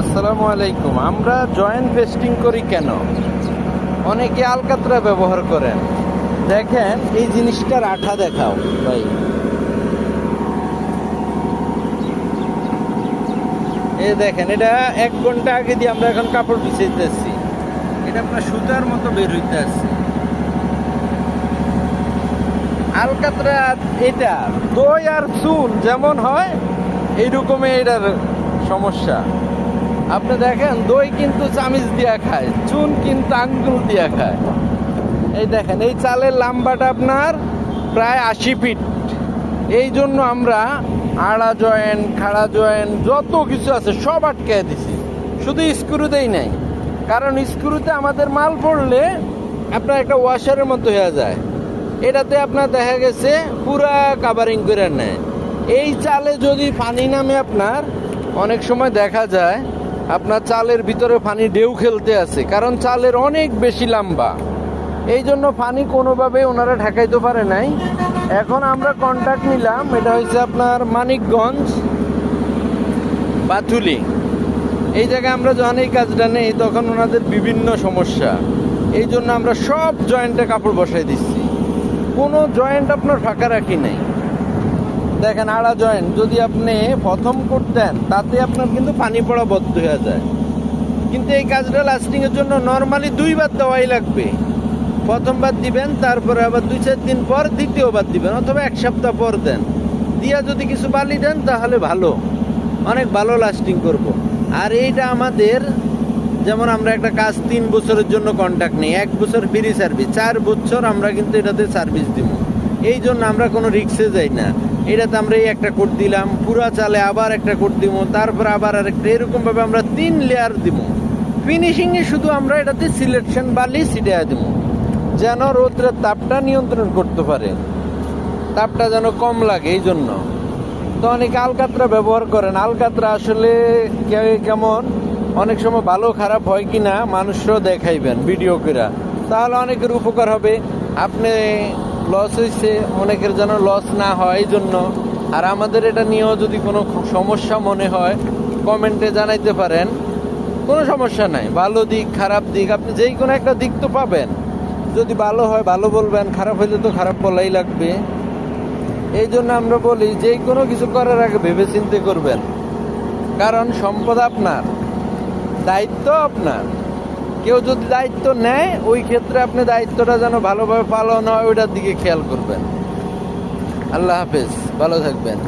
আসসালামু আলাইকুম। আমরা জয়েন্ট পেস্টিং করি কেন? অনেকে আলকাতরা ব্যবহার করেন। দেখেন, এই জিনিসটার আঠা দেখাও, ভাই। এই দেখেন, এটা এক ঘণ্টা আগে দিয়ে আমরা এখন কাপড় বিছাইতেছি। এটা আপনার সুতার মতো বের হইতে আসছে আলকাতরা এটা, দই আর চুল যেমন হয়, এইরকমই এটার সমস্যা। আপনি দেখেন, দই কিন্তু চামিচ দিয়া খায়, চুন কিন্তু আঙ্গুল দিয়া খায়। এই দেখেন, এই চালের লাম্বাটা আপনার প্রায় আশি ফিট। এই জন্য আমরা আড়া জয়েন্ট খাড়া জয়েন্ট যত কিছু আছে সব আটকে দিছি। শুধু স্ক্রুতেই নাই, কারণ স্ক্রুতে আমাদের মাল পড়লে আপনার একটা ওয়াশারের মতো হয়ে যায়। এটাতে আপনার দেখা গেছে পুরা কাভারিং করে নেয়। এই চালে যদি পানি নামে আপনার, অনেক সময় দেখা যায় আপনার চালের ভিতরে পানি ঢেউ খেলতে আছে, কারণ চালের অনেক বেশি লম্বা। এই জন্য পানি কোনোভাবে ওনারা ঠেকাইতে পারে নাই। এখন আমরা কন্ট্যাক্ট নিলাম, এটা হচ্ছে আপনার মানিকগঞ্জ বাথুলি এই জায়গায় আমরা যখন এই কাজটা নেই, তখন ওনাদের বিভিন্ন সমস্যা। এই জন্য আমরা সব জয়েন্টে কাপড় বসাই দিচ্ছি। কোনো জয়েন্ট আপনার ফাঁকা রাখি নাই। দেখেন, আড়া জয়েন্ট যদি আপনি প্রথম করতেন, তাতে আপনার কিন্তু পানি পড়া বদ্ধ হয়ে যায়। কিন্তু এই কাজটা লাস্টিং এর জন্য নর্মালি দুইবার দেওয়াই লাগবে। প্রথমবার দিবেন, তারপরে আবার দুই, চার দিন পর দ্বিতীয়বার দিবেন, অথবা এক সপ্তাহ পর দেন। দিয়া যদি কিছু বালি দেন, তাহলে ভালো। অনেক ভালো লাস্টিং করব। আর এইটা আমাদের, যেমন আমরা একটা কাজ তিন বছরের জন্য কন্ট্যাক্ট নেই, এক বছর ফ্রি সার্ভিস চার বছর আমরা কিন্তু এটাতে সার্ভিস দিব। এই জন্য আমরা কোনো রিক্সে যাই না। এটাতে আমরা এই একটা কোট দিলাম, পুরা চালে আবার একটা কোট দিব তারপর আবার আরেকটা, এরকমভাবে আমরা তিন লেয়ার দিব ফিনিশিংয়ে শুধু আমরা এটাতে সিলেকশন বালি ছিটিয়ে দিব যেন রৌদ্রের তাপটা নিয়ন্ত্রণ করতে পারে। তাপটা যেন কম লাগে এই জন্য। তো অনেকে আলকাতরা ব্যবহার করেন। আলকাতরা আসলে কেমন? অনেক সময় ভালো খারাপ হয় কি না মানুষরাও দেখাইবেন ভিডিও করে তাহলে অনেকের উপকার হবে। আপনি লস হয়েছে অনেকের যেন লস না হয় এই জন্য আর আমাদের এটা নিয়েও যদি কোনো সমস্যা মনে হয়, কমেন্টে জানাইতে পারেন। কোনো সমস্যা নাই, ভালো দিক, খারাপ দিক, আপনি যেই কোনো একটা দিক তো পাবেন। যদি ভালো হয়, ভালো বলবেন, খারাপ হইলে তো খারাপ বলাই লাগবে। এই জন্য আমরা বলি, যে কোনো কিছু করার আগে ভেবে চিন্তে করবেন। কারণ সম্পদ আপনার, দায়িত্ব আপনার। কেউ যদি দায়িত্ব নেয়, ওই ক্ষেত্রে আপনি দায়িত্বটা যেন ভালোভাবে পালন হয়, ওইটার দিকে খেয়াল করবেন। আল্লাহ হাফেজ, ভালো থাকবেন।